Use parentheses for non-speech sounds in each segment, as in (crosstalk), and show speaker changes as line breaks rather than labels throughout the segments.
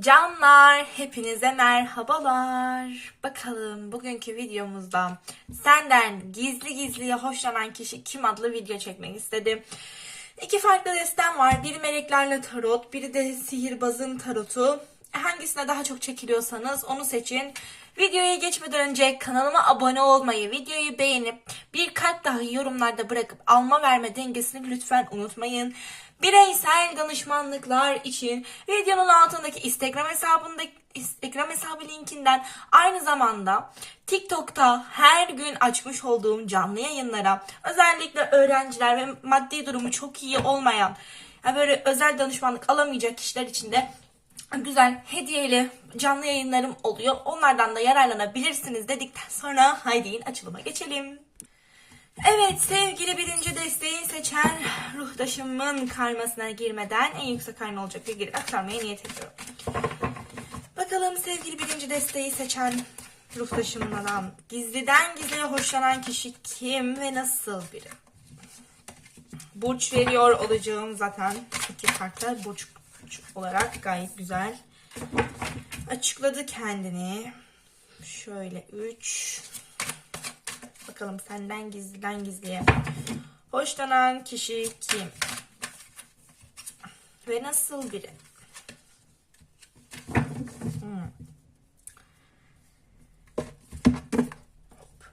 Canlar, hepinize merhabalar. Bakalım bugünkü videomuzda senden gizli gizliye hoşlanan kişi kim adlı video çekmek istedim. İki farklı destem var. Biri meleklerle tarot, biri de sihirbazın tarotu. Hangisine daha çok çekiliyorsanız onu seçin. Videoya geçmeden önce kanalıma abone olmayı, videoyu beğenip bir kalp dahi yorumlarda bırakıp alma verme dengesini lütfen unutmayın. Bireysel danışmanlıklar için videonun altındaki Instagram hesabında Instagram hesabı linkinden aynı zamanda TikTok'ta her gün açmış olduğum canlı yayınlara özellikle öğrenciler ve maddi durumu çok iyi olmayan böyle özel danışmanlık alamayacak kişiler için de güzel hediyeli canlı yayınlarım oluyor. Onlardan da yararlanabilirsiniz dedikten sonra haydi açılıma geçelim. Evet sevgili birinci desteği seçen ruhtaşımın karmasına girmeden en yüksek karma olacak bilgileri aktarmaya niyet ediyorum. Bakalım sevgili birinci desteği seçen ruhtaşımdan gizliden gizliye hoşlanan kişi kim ve nasıl biri? Burç veriyor olacağım zaten iki kartta burç olarak gayet güzel. Açıkladı kendini. Şöyle 3 Bakalım senden gizliden gizliye. Hoşlanan kişi kim? Ve nasıl biri? Hmm. Hop.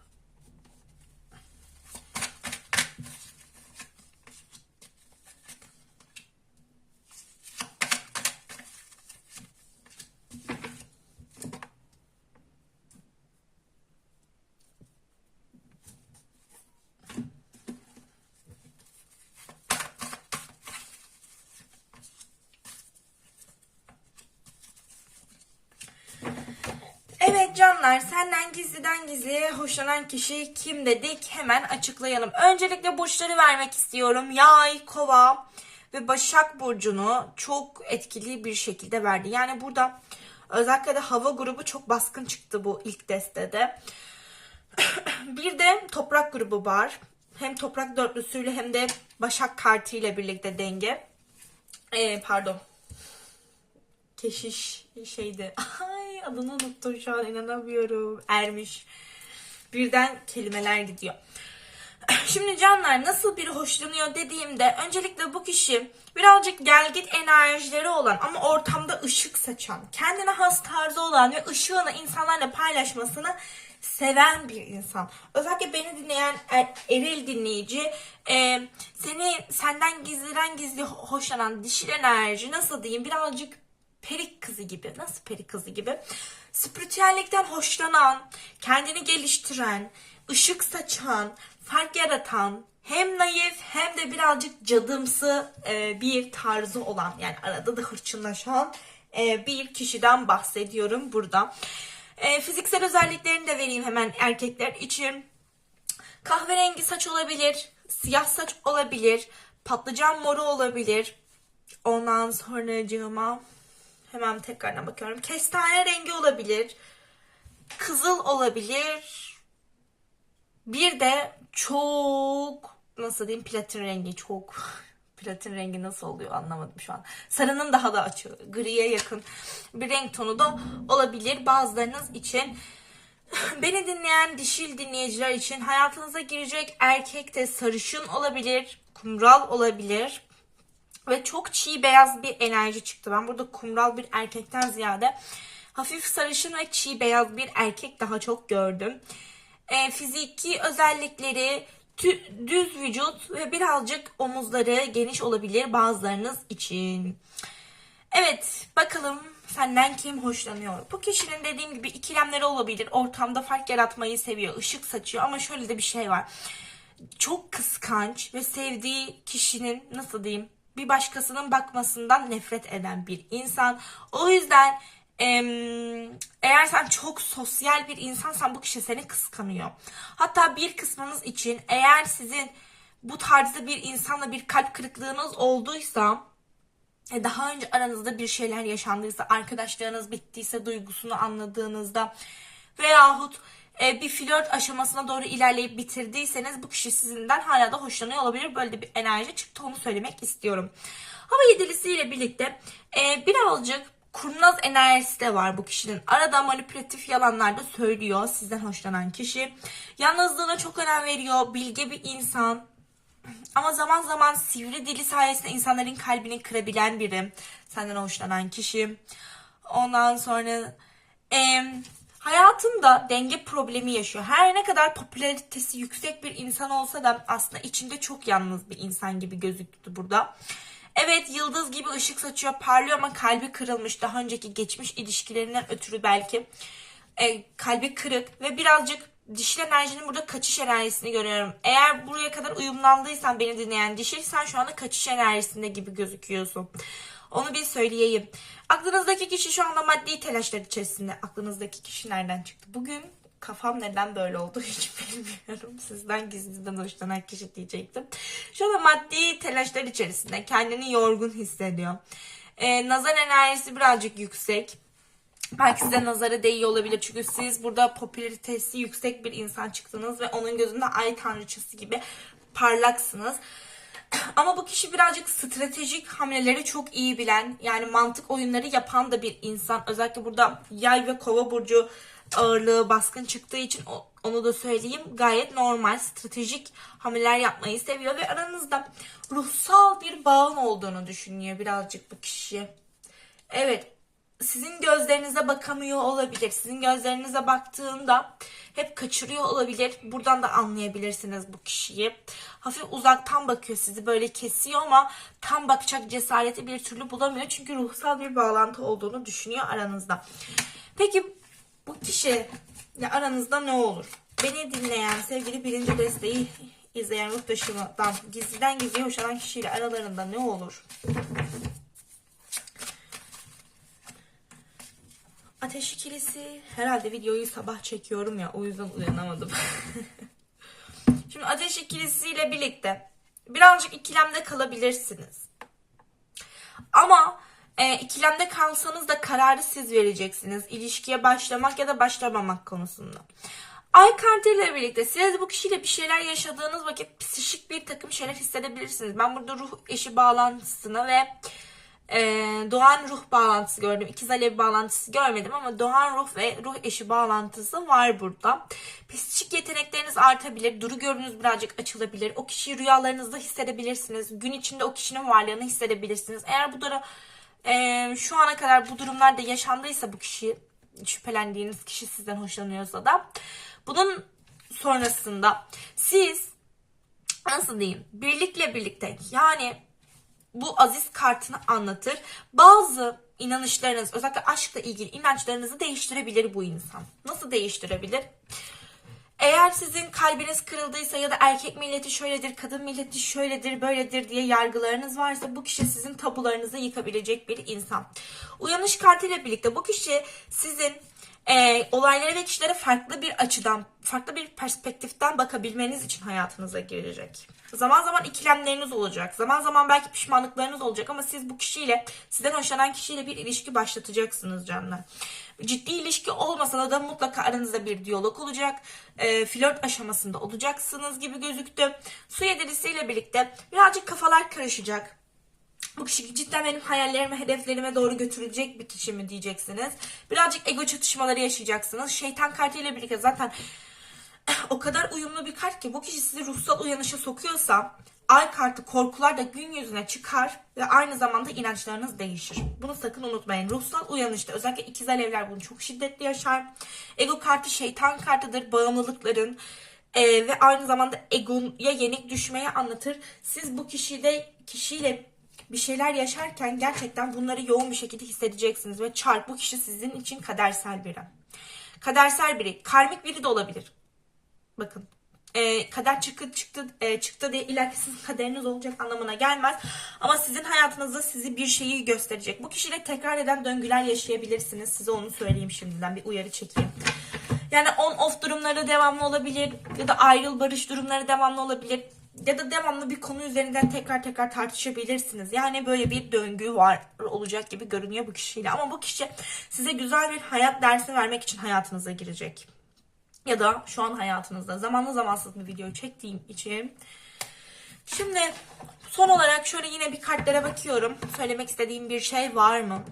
Evet canlar senden gizliden gizliye hoşlanan kişi kim dedik hemen açıklayalım. Öncelikle burçları vermek istiyorum. Yay, kova ve başak burcunu çok etkili bir şekilde verdi. Yani burada özellikle de hava grubu çok baskın çıktı bu ilk destede. (clears throat) bir de toprak grubu var. Hem toprak dörtlüsüyle hem de başak kartıyla birlikte denge. Ee, pardon keşiş şeydi. (laughs) Adını unuttum şu an inanamıyorum. Ermiş. Birden kelimeler gidiyor. (clears throat) Şimdi canlar nasıl biri hoşlanıyor dediğimde öncelikle bu kişi birazcık gelgit enerjileri olan ama ortamda ışık saçan, kendine has tarzı olan ve ışığını insanlarla paylaşmasını seven bir insan. Özellikle beni dinleyen er, eril dinleyici e, seni senden gizliden gizli hoşlanan dişil enerji nasıl diyeyim birazcık perik kızı gibi. Nasıl perik kızı gibi? Spiritüellikten hoşlanan, kendini geliştiren, ışık saçan, fark yaratan, hem naif hem de birazcık cadımsı e, bir tarzı olan yani arada da hırçınlaşan e, bir kişiden bahsediyorum burada. E, fiziksel özelliklerini de vereyim hemen erkekler için. Kahverengi saç olabilir, siyah saç olabilir, patlıcan moru olabilir. Ondan sonra cığıma Hemen tekrardan bakıyorum. Kestane rengi olabilir. Kızıl olabilir. Bir de çok nasıl diyeyim platin rengi çok (laughs) platin rengi nasıl oluyor anlamadım şu an. Sarının daha da açığı griye yakın bir renk tonu da olabilir bazılarınız için. (sighs) Beni dinleyen dişil dinleyiciler için hayatınıza girecek erkek de sarışın olabilir, kumral olabilir ve çok çiğ beyaz bir enerji çıktı. Ben burada kumral bir erkekten ziyade hafif sarışın ve çiğ beyaz bir erkek daha çok gördüm. E, fiziki özellikleri tü, düz vücut ve birazcık omuzları geniş olabilir bazılarınız için. Evet bakalım senden kim hoşlanıyor? Bu kişinin dediğim gibi ikilemleri olabilir. Ortamda fark yaratmayı seviyor. ışık saçıyor ama şöyle de bir şey var. Çok kıskanç ve sevdiği kişinin nasıl diyeyim bir başkasının bakmasından nefret eden bir insan. O yüzden eğer sen çok sosyal bir insansan bu kişi seni kıskanıyor. Hatta bir kısmınız için eğer sizin bu tarzda bir insanla bir kalp kırıklığınız olduysa e, daha önce aranızda bir şeyler yaşandıysa, arkadaşlarınız bittiyse, duygusunu anladığınızda veyahut e, bir flört aşamasına doğru ilerleyip bitirdiyseniz bu kişi sizinden hala da hoşlanıyor olabilir. Böyle bir enerji çıktı onu söylemek istiyorum. Hava yedilisiyle birlikte e, birazcık kurnaz enerjisi de var bu kişinin. Arada manipülatif yalanlar da söylüyor sizden hoşlanan kişi. Yalnızlığına çok önem veriyor. Bilge bir insan. Ama zaman zaman sivri dili sayesinde insanların kalbini kırabilen biri. Senden hoşlanan kişi. Ondan sonra em, hayatında denge problemi yaşıyor. Her ne kadar popülaritesi yüksek bir insan olsa da aslında içinde çok yalnız bir insan gibi gözüktü burada. Evet yıldız gibi ışık saçıyor parlıyor ama kalbi kırılmış. Daha önceki geçmiş ilişkilerinden ötürü belki e, kalbi kırık ve birazcık dişil enerjinin burada kaçış enerjisini görüyorum. Eğer buraya kadar uyumlandıysan beni dinleyen dişil sen şu anda kaçış enerjisinde gibi gözüküyorsun. Onu bir söyleyeyim. Aklınızdaki kişi şu anda maddi telaşlar içerisinde. Aklınızdaki kişi nereden çıktı? Bugün kafam neden böyle oldu hiç (laughs) bilmiyorum. Sizden gizliden hoşlanan kişi diyecektim. Şu anda maddi telaşlar içerisinde. Kendini yorgun hissediyor. Ee, nazar enerjisi birazcık yüksek. Belki size nazara değiyor olabilir. Çünkü siz burada popülaritesi yüksek bir insan çıktınız ve onun gözünde ay tanrıçası gibi parlaksınız. Ama bu kişi birazcık stratejik hamleleri çok iyi bilen, yani mantık oyunları yapan da bir insan. Özellikle burada yay ve kova burcu ağırlığı baskın çıktığı için onu da söyleyeyim. Gayet normal stratejik hamleler yapmayı seviyor ve aranızda ruhsal bir bağın olduğunu düşünüyor birazcık bu kişi. Evet sizin gözlerinize bakamıyor olabilir. Sizin gözlerinize baktığında hep kaçırıyor olabilir. Buradan da anlayabilirsiniz bu kişiyi. Hafif uzaktan bakıyor sizi böyle kesiyor ama tam bakacak cesareti bir türlü bulamıyor. Çünkü ruhsal bir bağlantı olduğunu düşünüyor aranızda. Peki bu kişi aranızda ne olur? Beni dinleyen sevgili birinci desteği izleyen ruh taşımadan gizliden gizliye hoşlanan kişiyle aralarında ne olur? Ateş ikilisi. Herhalde videoyu sabah çekiyorum ya o yüzden uyanamadım. (laughs) Şimdi ateş ikilisiyle birlikte birazcık ikilemde kalabilirsiniz. Ama e, ikilemde kalsanız da kararı siz vereceksiniz. İlişkiye başlamak ya da başlamamak konusunda. Ay kartıyla birlikte siz bu kişiyle bir şeyler yaşadığınız vakit psikik bir takım şeyler hissedebilirsiniz. Ben burada ruh eşi bağlantısını ve e, doğan ruh bağlantısı gördüm. İkiz alev bağlantısı görmedim ama doğan ruh ve ruh eşi bağlantısı var burada. Psikik yetenekleriniz artabilir. Duru görünüz birazcık açılabilir. O kişiyi rüyalarınızda hissedebilirsiniz. Gün içinde o kişinin varlığını hissedebilirsiniz. Eğer bu dura, e, şu ana kadar bu durumlarda yaşandıysa bu kişi şüphelendiğiniz kişi sizden hoşlanıyorsa da bunun sonrasında siz nasıl diyeyim birlikle birlikte yani bu aziz kartını anlatır. Bazı inanışlarınız özellikle aşkla ilgili inançlarınızı değiştirebilir bu insan. Nasıl değiştirebilir? Eğer sizin kalbiniz kırıldıysa ya da erkek milleti şöyledir, kadın milleti şöyledir, böyledir diye yargılarınız varsa bu kişi sizin tabularınızı yıkabilecek bir insan. Uyanış kartıyla birlikte bu kişi sizin e, olaylara ve kişilere farklı bir açıdan, farklı bir perspektiften bakabilmeniz için hayatınıza girecek. Zaman zaman ikilemleriniz olacak. Zaman zaman belki pişmanlıklarınız olacak ama siz bu kişiyle, sizden hoşlanan kişiyle bir ilişki başlatacaksınız canlar. Ciddi ilişki olmasa da mutlaka aranızda bir diyalog olacak. E, flört aşamasında olacaksınız gibi gözüktü. Su yedilisiyle birlikte birazcık kafalar karışacak. Bu kişi cidden benim hayallerime, hedeflerime doğru götürecek bir kişi mi diyeceksiniz. Birazcık ego çatışmaları yaşayacaksınız. Şeytan kartıyla birlikte zaten o kadar uyumlu bir kart ki bu kişi sizi ruhsal uyanışa sokuyorsa ay kartı korkular da gün yüzüne çıkar ve aynı zamanda inançlarınız değişir. Bunu sakın unutmayın. Ruhsal uyanışta özellikle ikiz alevler bunu çok şiddetli yaşar. Ego kartı şeytan kartıdır. Bağımlılıkların e, ve aynı zamanda egoya yenik düşmeye anlatır. Siz bu kişide kişiyle bir şeyler yaşarken gerçekten bunları yoğun bir şekilde hissedeceksiniz ve çarp bu kişi sizin için kadersel biri. Kadersel biri, karmik biri de olabilir. Bakın e, kader çıktı çıktı e, çıktı diye ileriki kaderiniz olacak anlamına gelmez. Ama sizin hayatınızda sizi bir şeyi gösterecek. Bu kişiyle tekrar eden döngüler yaşayabilirsiniz. Size onu söyleyeyim şimdiden bir uyarı çekeyim. Yani on off durumları devamlı olabilir ya da ayrıl barış durumları devamlı olabilir ya da devamlı bir konu üzerinden tekrar tekrar tartışabilirsiniz. Yani böyle bir döngü var olacak gibi görünüyor bu kişiyle. Ama bu kişi size güzel bir hayat dersi vermek için hayatınıza girecek. Ya da şu an hayatınızda zamanlı zamansız bir video çektiğim için. Şimdi son olarak şöyle yine bir kartlara bakıyorum. Söylemek istediğim bir şey var mı?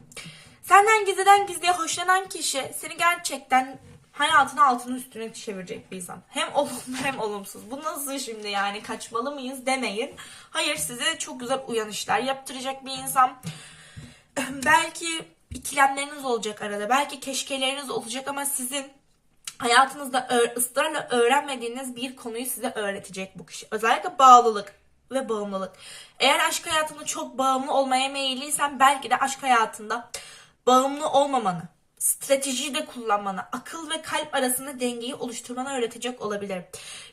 Senden gizliden gizliye hoşlanan kişi seni gerçekten hayatını altının üstüne çevirecek bir insan. Hem olumlu (laughs) hem olumsuz. Bu nasıl şimdi yani kaçmalı mıyız demeyin. Hayır size çok güzel uyanışlar yaptıracak bir insan. Belki ikilemleriniz olacak arada. Belki keşkeleriniz olacak ama sizin hayatınızda ısrarla öğrenmediğiniz bir konuyu size öğretecek bu kişi. Özellikle bağlılık ve bağımlılık. Eğer aşk hayatında çok bağımlı olmaya meyilliysen belki de aşk hayatında bağımlı olmamanı, stratejiyi de kullanmanı, akıl ve kalp arasında dengeyi oluşturmanı öğretecek olabilir.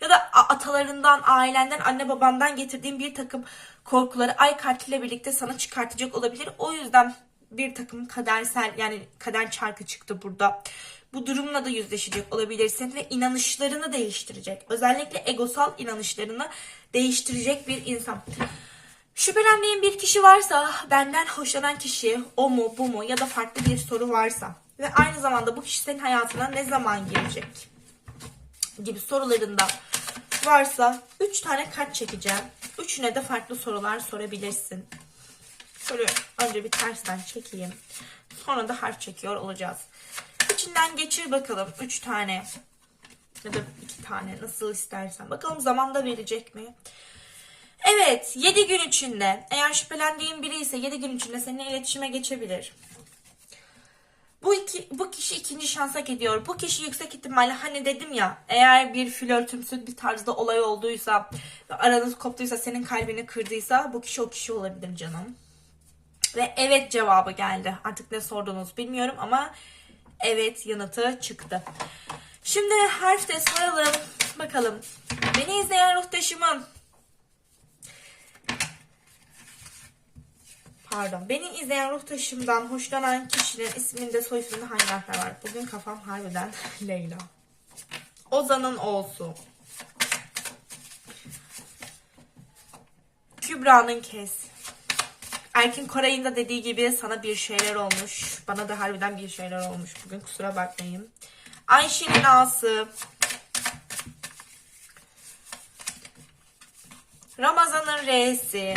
Ya da atalarından, ailenden, anne babandan getirdiğin bir takım korkuları ay kartıyla birlikte sana çıkartacak olabilir. O yüzden bir takım kadersel yani kader çarkı çıktı burada. Bu durumla da yüzleşecek olabilirsin ve inanışlarını değiştirecek. Özellikle egosal inanışlarını değiştirecek bir insan. Şüphelendiğin bir kişi varsa, benden hoşlanan kişi o mu bu mu ya da farklı bir soru varsa ve aynı zamanda bu kişi senin hayatına ne zaman girecek gibi sorularında varsa 3 tane kart çekeceğim. Üçüne de farklı sorular sorabilirsin. Şöyle önce bir tersten çekeyim. Sonra da harf çekiyor olacağız. İçinden geçir bakalım 3 tane ya da 2 tane nasıl istersen. Bakalım zamanda verecek mi? Evet 7 gün içinde eğer şüphelendiğin biri ise 7 gün içinde seninle iletişime geçebilir. Bu, iki, bu kişi ikinci şans hak ediyor. Bu kişi yüksek ihtimalle hani dedim ya eğer bir flörtümsü bir tarzda olay olduysa aranız koptuysa senin kalbini kırdıysa bu kişi o kişi olabilir canım. Ve evet cevabı geldi. Artık ne sordunuz bilmiyorum ama evet yanıtı çıktı. Şimdi harf de soralım. Bakalım. Beni izleyen ruhtaşımın Pardon. Beni izleyen ruhtaşımdan hoşlanan kişinin isminde soy isminde hangi harfler var? Bugün kafam harbiden (laughs) Leyla. Ozan'ın O'su. Kübra'nın kes. Erkin Koray'ın da dediği gibi sana bir şeyler olmuş. Bana da harbiden bir şeyler olmuş. Bugün kusura bakmayın. Ayşe'nin A'sı. Ramazan'ın R'si.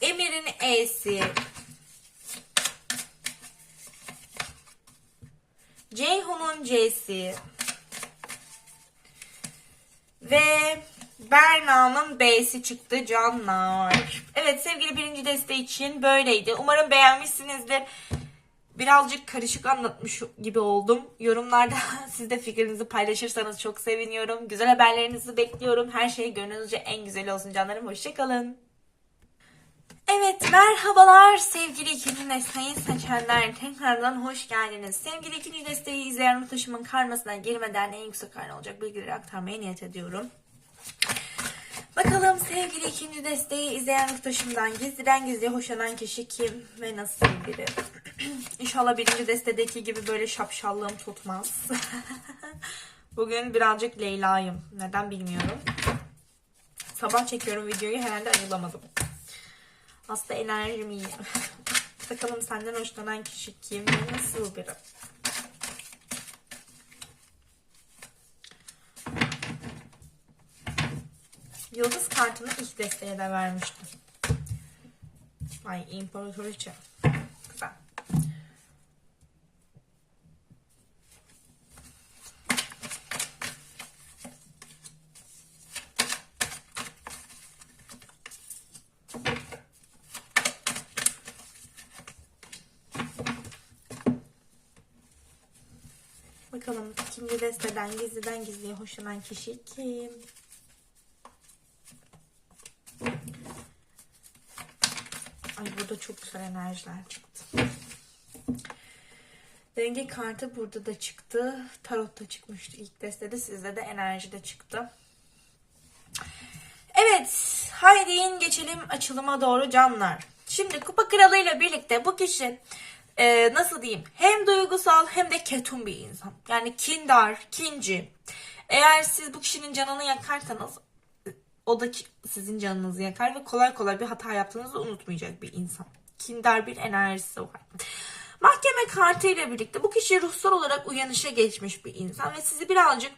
Emir'in E'si. Ceyhun'un C'si. Ve Berna'nın B'si çıktı canlar. Evet sevgili birinci deste için böyleydi. Umarım beğenmişsinizdir. Birazcık karışık anlatmış gibi oldum. Yorumlarda (laughs) siz de fikrinizi paylaşırsanız çok seviniyorum. Güzel haberlerinizi bekliyorum. Her şey gönlünüzce en güzeli olsun canlarım. Hoşçakalın. Evet merhabalar sevgili ikinci desteği seçenler tekrardan hoş geldiniz. Sevgili ikinci desteği izleyen taşımın karmasına girmeden en yüksek karnı olacak bilgileri aktarmaya niyet ediyorum. Bakalım sevgili ikinci desteği izleyen taşımdan gizliden gizliye hoşlanan kişi kim ve nasıl biri? (clears throat) İnşallah birinci destedeki gibi böyle şapşallığım tutmaz. (laughs) Bugün birazcık Leyla'yım. Neden bilmiyorum. Sabah çekiyorum videoyu herhalde ayılamadım. Aslında enerjim iyi. (laughs) Bakalım senden hoşlanan kişi kim ve nasıl biri? Yıldız kartını ilk desteğe de vermiştim. Ay imparatoriçe. Güzel. Bakalım ikinci desteden gizliden gizliye hoşlanan kişi kim? Ay burada çok güzel enerjiler çıktı. Denge kartı burada da çıktı. Tarot da çıkmıştı ilk destede. Sizde de enerji de çıktı. Evet. Haydi geçelim açılıma doğru canlar. Şimdi kupa kralıyla birlikte bu kişi e, nasıl diyeyim hem duygusal hem de ketum bir insan. Yani kindar, kinci. Eğer siz bu kişinin canını yakarsanız o da sizin canınızı yakar ve kolay kolay bir hata yaptığınızı unutmayacak bir insan. Kindar bir enerjisi var. Mahkeme kartıyla birlikte bu kişi ruhsal olarak uyanışa geçmiş bir insan ve sizi birazcık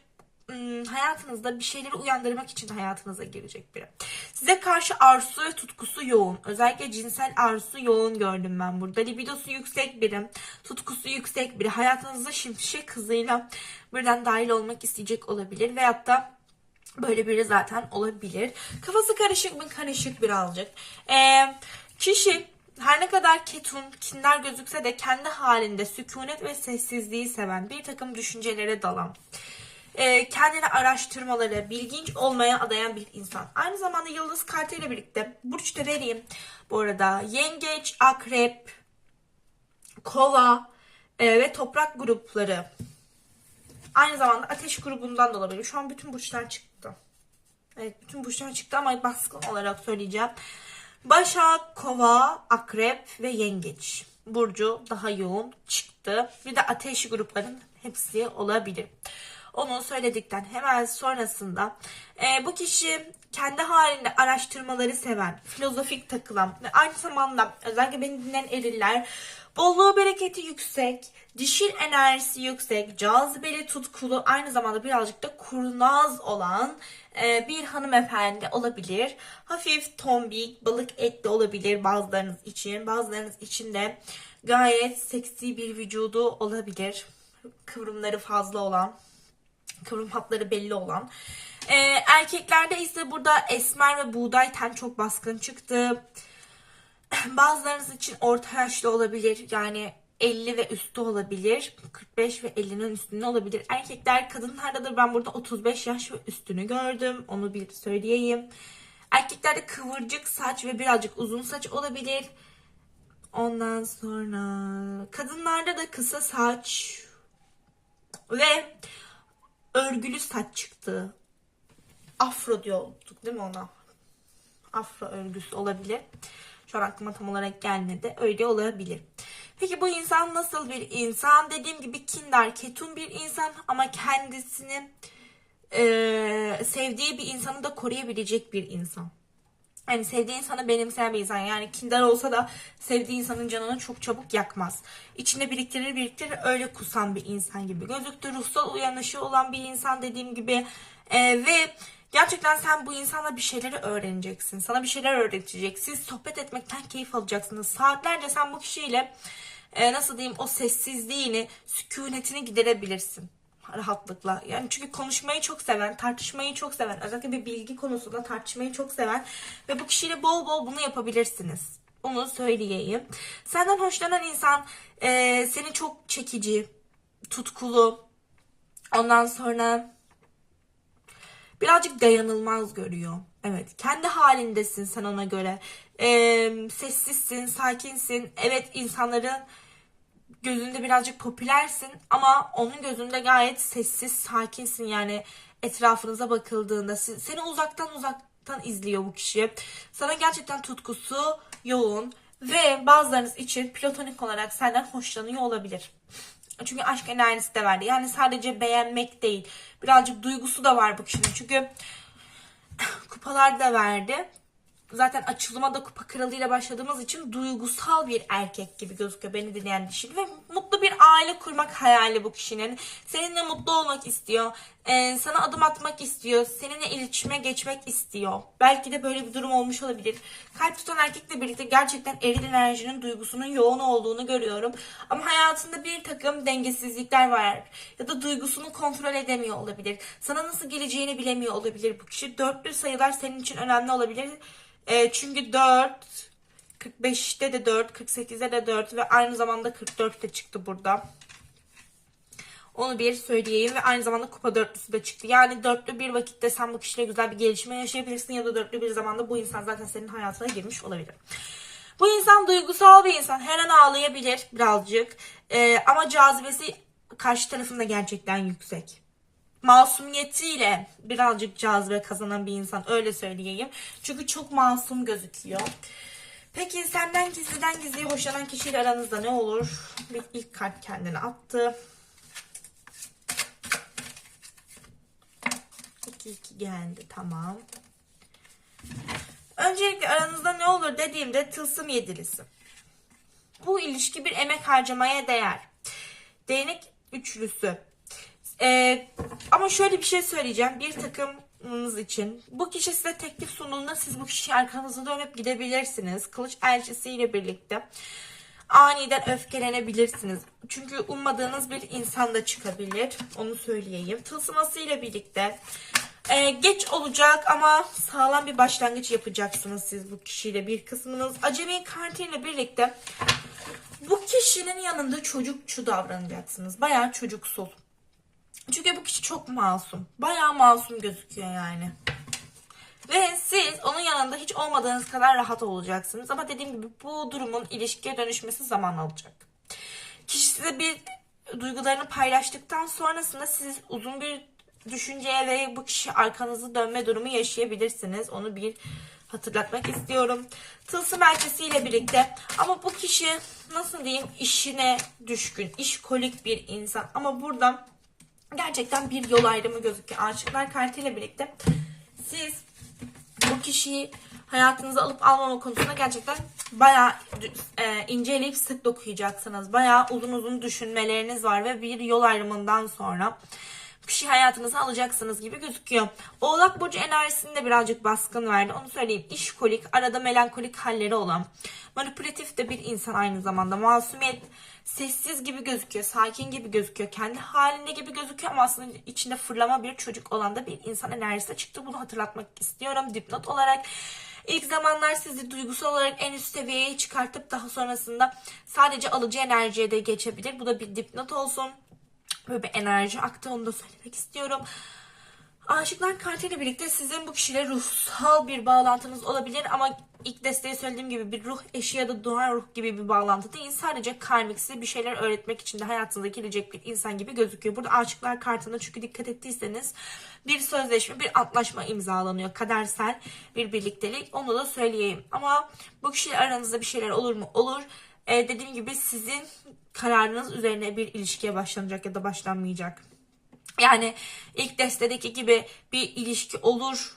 hmm, hayatınızda bir şeyleri uyandırmak için hayatınıza girecek biri. Size karşı arzusu ve tutkusu yoğun. Özellikle cinsel arzusu yoğun gördüm ben burada. Libidosu yüksek biri, tutkusu yüksek biri. Hayatınızda şimşek hızıyla birden dahil olmak isteyecek olabilir. Veyahut da böyle biri zaten olabilir. Kafası karışık mı? Karışık birazcık. Ee, kişi her ne kadar ketum, kindar gözükse de kendi halinde sükunet ve sessizliği seven, bir takım düşüncelere dalan, e, kendini araştırmaları, bilginç olmaya adayan bir insan. Aynı zamanda yıldız kartıyla birlikte burçta vereyim. Bu arada yengeç, akrep, kova e, ve toprak grupları. Aynı zamanda ateş grubundan da olabilir. Şu an bütün burçlar çıktı. Evet bütün burçlar çıktı ama baskın olarak söyleyeceğim. Başak, Kova, Akrep ve Yengeç. Burcu daha yoğun çıktı. Bir de ateş grupların hepsi olabilir. Onu söyledikten hemen sonrasında e, bu kişi kendi halinde araştırmaları seven, filozofik takılan ve aynı zamanda özellikle beni dinleyen eriller bolluğu bereketi yüksek, dişil enerjisi yüksek, cazibeli tutkulu aynı zamanda birazcık da kurnaz olan e, bir hanımefendi olabilir. Hafif tombik, balık etli olabilir bazılarınız için. Bazılarınız için de gayet seksi bir vücudu olabilir. Kıvrımları fazla olan kıvrım hatları belli olan. Ee, erkeklerde ise burada esmer ve buğday ten çok baskın çıktı. (clears throat) Bazılarınız için orta yaşlı olabilir. Yani 50 ve üstü olabilir. 45 ve 50'nin üstünde olabilir. Erkekler, kadınlarda da ben burada 35 yaş ve üstünü gördüm. Onu bir söyleyeyim. Erkeklerde kıvırcık saç ve birazcık uzun saç olabilir. Ondan sonra kadınlarda da kısa saç ve örgülü saç çıktı. Afro diyorduk değil mi ona? Afro örgüsü olabilir. Şu an aklıma tam olarak gelmedi. Öyle olabilir. Peki bu insan nasıl bir insan? Dediğim gibi kindar, ketum bir insan ama kendisini eee, sevdiği bir insanı da koruyabilecek bir insan. Yani sevdiği insanı benimseyen bir insan. Yani kindar olsa da sevdiği insanın canını çok çabuk yakmaz. İçinde biriktirir biriktirir öyle kusan bir insan gibi. Gözüktü ruhsal uyanışı olan bir insan dediğim gibi. Ee, ve gerçekten sen bu insanla bir şeyleri öğreneceksin. Sana bir şeyler öğretecek. Siz sohbet etmekten keyif alacaksınız. Saatlerce sen bu kişiyle e, nasıl diyeyim o sessizliğini, sükunetini giderebilirsin rahatlıkla. Yani çünkü konuşmayı çok seven, tartışmayı çok seven, özellikle bir bilgi konusunda tartışmayı çok seven ve bu kişiyle bol bol bunu yapabilirsiniz. Onu söyleyeyim. Senden hoşlanan insan e, seni çok çekici, tutkulu, ondan sonra birazcık dayanılmaz görüyor. Evet, kendi halindesin sen ona göre. Ee, sessizsin, sakinsin. Evet, insanların gözünde birazcık popülersin ama onun gözünde gayet sessiz, sakinsin. Yani etrafınıza bakıldığında seni uzaktan uzaktan izliyor bu kişi. Sana gerçekten tutkusu yoğun ve bazılarınız için platonik olarak senden hoşlanıyor olabilir. Çünkü aşk enerjisi de verdi. Yani sadece beğenmek değil. Birazcık duygusu da var bu kişinin. Çünkü (coughs) kupalar da verdi. Zaten açılıma da kupa kralıyla başladığımız için duygusal bir erkek gibi gözüküyor beni dinleyen dişil ve mutlu bir aile kurmak hayali bu kişinin. Seninle mutlu olmak istiyor. Ee, sana adım atmak istiyor. Seninle iletişime geçmek istiyor. Belki de böyle bir durum olmuş olabilir. Kalp tutan erkekle birlikte gerçekten eril enerjinin duygusunun yoğun olduğunu görüyorum. Ama hayatında bir takım dengesizlikler var. Ya da duygusunu kontrol edemiyor olabilir. Sana nasıl geleceğini bilemiyor olabilir bu kişi. Dörtlü sayılar senin için önemli olabilir. E, çünkü 4, 45'te de 4, 48'de de 4 ve aynı zamanda 44 de çıktı burada. Onu bir söyleyeyim ve aynı zamanda kupa dörtlüsü de çıktı. Yani dörtlü bir vakitte sen bu kişiyle güzel bir gelişme yaşayabilirsin ya da dörtlü bir zamanda bu insan zaten senin hayatına girmiş olabilir. Bu insan duygusal bir insan. Her an ağlayabilir birazcık. Ee, ama cazibesi karşı tarafında gerçekten yüksek masumiyetiyle birazcık cazibe kazanan bir insan öyle söyleyeyim. Çünkü çok masum gözüküyor. Peki senden gizliden gizliye hoşlanan kişiyle aranızda ne olur? Bir ilk kart kendini attı. 2 2 geldi tamam. Öncelikle aranızda ne olur dediğimde tılsım yedilisi. Bu ilişki bir emek harcamaya değer. Değnek üçlüsü. Ee, ama şöyle bir şey söyleyeceğim. Bir takımınız için. Bu kişi size teklif sunduğunda siz bu kişiyi arkanızı dönüp gidebilirsiniz. Kılıç elçisiyle birlikte. Aniden öfkelenebilirsiniz. Çünkü ummadığınız bir insan da çıkabilir. Onu söyleyeyim. Tılsımasıyla birlikte. Ee, geç olacak ama sağlam bir başlangıç yapacaksınız siz bu kişiyle bir kısmınız. Acemi kartıyla birlikte bu kişinin yanında çocukçu davranacaksınız. Bayağı çocuksul. Çünkü bu kişi çok masum. Bayağı masum gözüküyor yani. Ve siz onun yanında hiç olmadığınız kadar rahat olacaksınız. Ama dediğim gibi bu durumun ilişkiye dönüşmesi zaman alacak. Kişi size bir duygularını paylaştıktan sonrasında siz uzun bir düşünceye ve bu kişi arkanızı dönme durumu yaşayabilirsiniz. Onu bir hatırlatmak istiyorum. Tılsım elçisiyle birlikte ama bu kişi nasıl diyeyim işine düşkün, işkolik bir insan. Ama burada gerçekten bir yol ayrımı gözüküyor. Aşıklar kartıyla birlikte siz bu kişiyi hayatınıza alıp almama konusunda gerçekten bayağı e, inceleyip sık dokuyacaksınız. Bayağı uzun uzun düşünmeleriniz var ve bir yol ayrımından sonra kişi hayatınıza alacaksınız gibi gözüküyor. Oğlak Burcu enerjisini de birazcık baskın verdi. Onu söyleyeyim. İşkolik, arada melankolik halleri olan, manipülatif de bir insan aynı zamanda. Masumiyet, sessiz gibi gözüküyor, sakin gibi gözüküyor, kendi halinde gibi gözüküyor ama aslında içinde fırlama bir çocuk olan da bir insan enerjisi çıktı. Bunu hatırlatmak istiyorum dipnot olarak. İlk zamanlar sizi duygusal olarak en üst seviyeye çıkartıp daha sonrasında sadece alıcı enerjiye de geçebilir. Bu da bir dipnot olsun. Böyle bir enerji aktı onu da söylemek istiyorum. Aşıklar kartıyla birlikte sizin bu kişiyle ruhsal bir bağlantınız olabilir ama ilk desteği söylediğim gibi bir ruh eşi ya da doğan ruh gibi bir bağlantı değil. Sadece karmik size bir şeyler öğretmek için de hayatınıza gelecek bir insan gibi gözüküyor. Burada aşıklar kartında çünkü dikkat ettiyseniz bir sözleşme, bir antlaşma imzalanıyor. Kadersel bir birliktelik. Onu da söyleyeyim. Ama bu kişiyle aranızda bir şeyler olur mu? Olur. Ee, dediğim gibi sizin kararınız üzerine bir ilişkiye başlanacak ya da başlanmayacak. Yani ilk destedeki gibi bir ilişki olur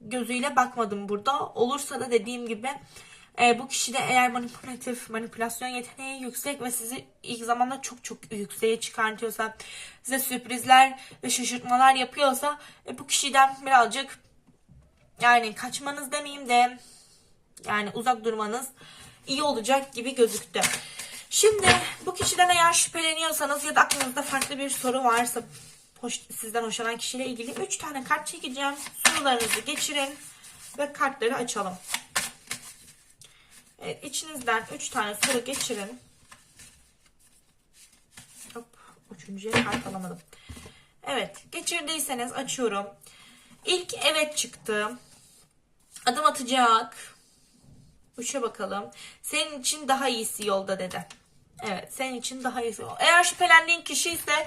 gözüyle bakmadım burada. Olursa da dediğim gibi e, bu kişi de eğer manipülatif, manipülasyon yeteneği yüksek ve sizi ilk zamanda çok çok yükseğe çıkartıyorsa, size sürprizler ve şaşırtmalar yapıyorsa e, bu kişiden birazcık yani kaçmanız demeyeyim de yani uzak durmanız iyi olacak gibi gözüktü. Şimdi bu kişiden eğer şüpheleniyorsanız ya da aklınızda farklı bir soru varsa hoş, sizden hoşlanan kişiyle ilgili 3 tane kart çekeceğim. Sorularınızı geçirin ve kartları açalım. Evet, içinizden 3 tane soru geçirin. Hop, üçüncüye kart alamadım. Evet, geçirdiyseniz açıyorum. İlk evet çıktı. Adım atacak. Üçe bakalım. Senin için daha iyisi yolda dedi. Evet senin için daha iyisi. Eğer şüphelendiğin kişi ise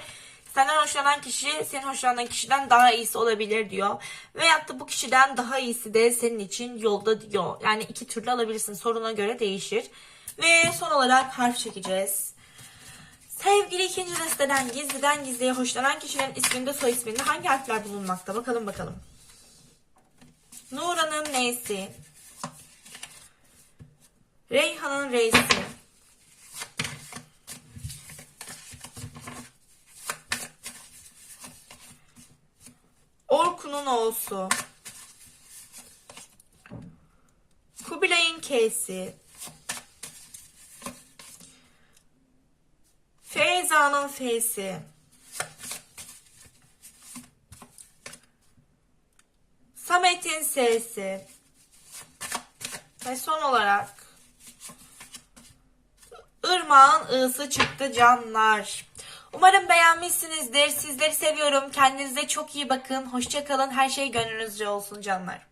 senden hoşlanan kişi senin hoşlanan kişiden daha iyisi olabilir diyor. Veyahut da bu kişiden daha iyisi de senin için yolda diyor. Yani iki türlü alabilirsin. Soruna göre değişir. Ve son olarak harf çekeceğiz. Sevgili ikinci desteden gizliden gizliye hoşlanan kişilerin isminde soy isminde hangi harfler bulunmakta? Bakalım bakalım. Nura'nın neysi? Reyhan'ın reisi. Orkun'un oğusu. Kubilay'ın K'si. Feyza'nın F'si. Samet'in S'si. Ve son olarak Irmağın ısı çıktı canlar. Umarım beğenmişsinizdir. Sizleri seviyorum. Kendinize çok iyi bakın. Hoşçakalın. Her şey gönlünüzce olsun canlar.